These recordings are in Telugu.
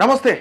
నమస్తే.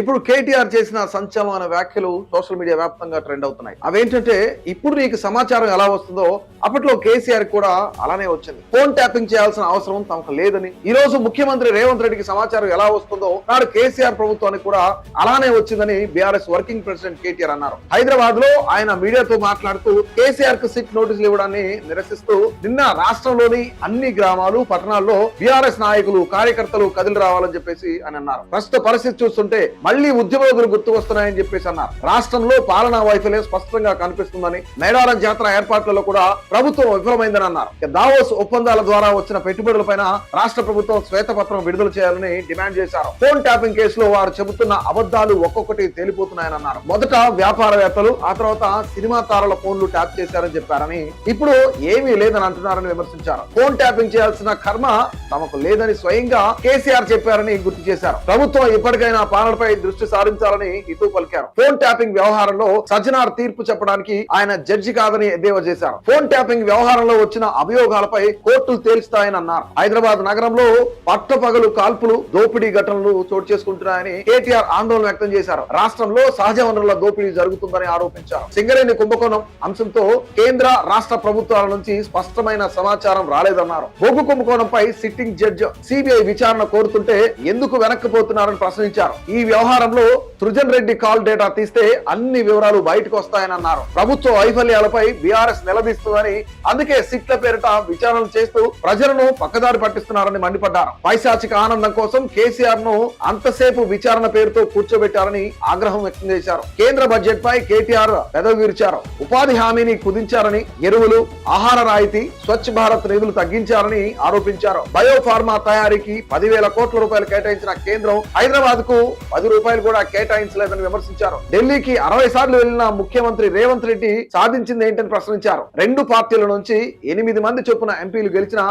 ఇప్పుడు కేటీఆర్ చేసిన సంచలన వ్యాఖ్యలు సోషల్ మీడియా వ్యాప్తంగా ట్రెండ్ అవుతున్నాయి. అవేంటంటే ఇప్పుడు నీకు సమాచారం ఎలా వస్తుందో అప్పట్లో కేసీఆర్ కూడా అలానే వచ్చింది. ఫోన్ ట్యాపింగ్ చేయాల్సిన అవసరం తమకు లేదని ఈ రోజు ముఖ్యమంత్రి రేవంత్ రెడ్డికి సమాచారం ఎలా వస్తుందో నాడు కేసీఆర్ ప్రభుత్వానికి కూడా అలానే వచ్చిందని బీఆర్ఎస్ వర్కింగ్ ప్రెసిడెంట్ కేటీఆర్ అన్నారు. హైదరాబాద్లో ఆయన మీడియాతో మాట్లాడుతూ కేసీఆర్కు సిట్ నోటీసులు ఇవ్వడాన్ని నిరసిస్తూ నిన్న రాష్ట్రంలోని అన్ని గ్రామాలు పట్టణాల్లో బీఆర్ఎస్ నాయకులు కార్యకర్తలు కదిలి రావాలని చెప్పేసి అని అన్నారు. ప్రస్తుత పరిస్థితి చూస్తుంటే మళ్ళీ ఉద్యమోగులు గుర్తు వస్తున్నాయని చెప్పేసి అన్నారు. రాష్ట్రంలో పాలనా వైఫల్యం స్పష్టంగా కనిపిస్తుందని మేడారం జాతర ఏర్పాట్లలో కూడా ప్రభుత్వం విఫలమైందని అన్నారు. దావోస్ ఒప్పందాల ద్వారా వచ్చిన పెట్టుబడులపైన రాష్ట్ర ప్రభుత్వం శ్వేతపత్రం విడుదల చేయాలని డిమాండ్ చేశారు. ఫోన్ ట్యాపింగ్ కేసులో వారు చెబుతున్న అబద్ధాలు ఒక్కొక్కటి తేలిపోతున్నాయని అన్నారు. మొదట వ్యాపారవేత్తలు ఆ తర్వాత సినిమా తారల ఫోన్లు ట్యాప్ చేశారని చెప్పారని ఇప్పుడు ఏమీ లేదని అంటున్నారని విమర్శించారు. ఫోన్ ట్యాపింగ్ చేయాల్సిన కర్మ తమకు లేదని స్వయంగా కేసీఆర్ చెప్పారని గుర్తు చేశారు. ప్రభుత్వం ఇప్పటికైనా పాలనపై దృష్టి సారించాలని హితూ పలికారు. ఫోన్ ట్యాపింగ్ వ్యవహారంలో సజ్జనార్ తీర్పు చెప్పడానికి ఆయన జడ్జి కాదని ఎద్దేవా చేశారు. ఫోన్ ట్యాపింగ్ వ్యవహారంలో వచ్చిన అభియోగాలపై కోర్టులు తేల్చుతాయని అన్నారు. హైదరాబాద్ నగరంలో పట్టపగలు కాల్పులు దోపిడీ ఘటనలు చోటు చేసుకుంటున్నాయని కేటీఆర్ ఆందోళన వ్యక్తం చేశారు. రాష్ట్రంలో సహజ వనరుల దోపిడీ జరుగుతుందని ఆరోపించారు. సింగరేణి కుంభకోణం అంశంతో కేంద్ర రాష్ట్ర ప్రభుత్వాల నుంచి స్పష్టమైన సమాచారం రాలేదన్నారు. బొగ్గు కుంభకోణంపై సిట్టింగ్ జడ్జి సిబిఐ విచారణ కోరుతుంటే ఎందుకు వెనక్కిపోతున్నారని ప్రశ్నించారు. ఈ వ్యవహారం వ్యవహారంలో సృజన్ రెడ్డి కాల్ డేటా తీస్తే అన్ని వివరాలు బయటకు వస్తాయని అన్నారు ప్రభుత్వ వైఫల్యాలపై బీఆర్ఎస్ నిలదీస్తుందని అందుకే సిట్ల పేరిట విచారణలు చేస్తూ ప్రజలను పక్కదారి పట్టిస్తున్నారని మండిపడ్డారు. పైశాచిక ఆనందం కోసం కేసీఆర్ను అంతసేపు విచారణ పేరుతో కూర్చోబెట్టారని ఆగ్రహం వ్యక్తం చేశారు. కేంద్ర బడ్జెట్ పై కేటీఆర్ పెదవిరిచారు ఉపాధి హామీని కుదించారని ఎరువులు ఆహార రాయితీ స్వచ్ఛ భారత్ నిధులు తగ్గించారని ఆరోపించారు. బయోఫార్మా తయారీకి పదివేల కోట్ల రూపాయలు కేటాయించిన కేంద్రం హైదరాబాద్కు పది రూపాయలు కూడా కేటాయించలేదని విమర్శించారు. ఢిల్లీకి అరవై సార్లు వెళ్ళిన ముఖ్యమంత్రి రేవంత్ రెడ్డి సాధించింది ఏంటని ప్రశ్నించారు. రెండు పార్టీల నుంచి ఎనిమిది మంది చొప్పున ఎంపీలు గెలిచిన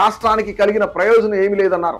రాష్ట్రానికి కలిగిన ప్రయోజనం ఏమీ లేదన్నారు.